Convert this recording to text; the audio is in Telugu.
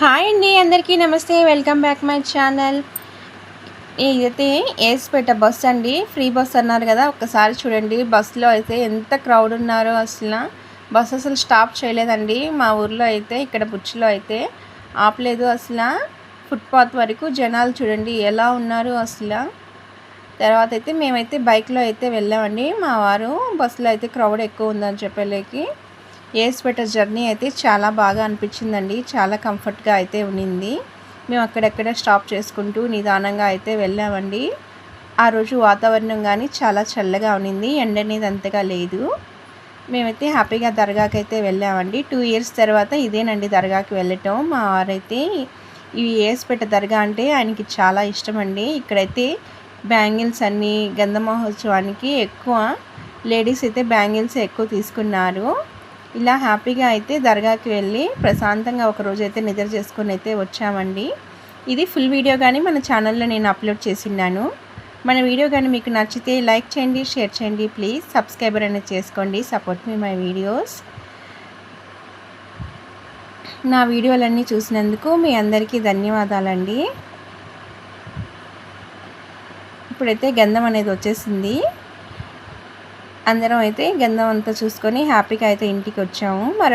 హాయ్ అండి అందరికీ నమస్తే. వెల్కమ్ బ్యాక్ మై ఛానల్ ఇదైతే ఏసుపేట బస్ అండి. ఫ్రీ బస్ అన్నారు కదా ఒక్కసారి చూడండి. బస్సులో అయితే ఎంత క్రౌడ్ ఉన్నారో అసలు. బస్ అసలు స్టాప్ చేయలేదండి. మా ఊర్లో అయితే ఇక్కడ బుచ్చిలో అయితే ఆపలేదు అసలు. ఫుట్పాత్ వరకు జనాలు చూడండి ఎలా ఉన్నారు అసలు. తర్వాత అయితే మేమైతే బైక్లో అయితే వెళ్ళామండి. మా వారు బస్సులో అయితే క్రౌడ్ ఎక్కువ ఉందని చెప్పలేకి. ఏస్పేట జర్నీ అయితే చాలా బాగా అనిపించిందండి. చాలా కంఫర్ట్గా అయితే ఉన్నింది. మేము అక్కడెక్కడ స్టాప్ చేసుకుంటూ నిదానంగా అయితే వెళ్ళామండి. ఆ రోజు వాతావరణం కానీ చాలా చల్లగా ఉన్నింది. ఎండ అనేది అంతగా లేదు. మేమైతే హ్యాపీగా దర్గాకి అయితే వెళ్ళామండి. టూ ఇయర్స్ తర్వాత ఇదేనండి దర్గాకి వెళ్ళటం. మా వారైతే ఇవి ఏసుపేట దర్గా అంటే ఆయనకి చాలా ఇష్టం అండి ఇక్కడైతే బ్యాంగిల్స్ అన్నీ గంధ మహోత్సవానికి ఎక్కువ లేడీస్ అయితే బ్యాంగిల్స్ ఎక్కువ తీసుకున్నారు. ఇలా హ్యాపీగా అయితే దర్గాకి వెళ్ళి ప్రశాంతంగా ఒకరోజు అయితే నిద్ర చేసుకొని అయితే వచ్చామండి. ఇది ఫుల్ వీడియో కానీ మన ఛానల్లో నేను అప్లోడ్ చేసిన్నాను. మన వీడియో కానీ మీకు నచ్చితే లైక్ చేయండి షేర్ చేయండి ప్లీజ్ సబ్స్క్రైబర్ అనేది చేసుకోండి సపోర్ట్ మీ మై వీడియోస్ నా వీడియోలన్నీ చూసినందుకు మీ అందరికీ ధన్యవాదాలండి. ఇప్పుడైతే గంధం అనేది వచ్చేసింది. అందరం అయితే గంధం అంతా చూసుకొని హ్యాపీగా అయితే ఇంటికి వచ్చాము. మరో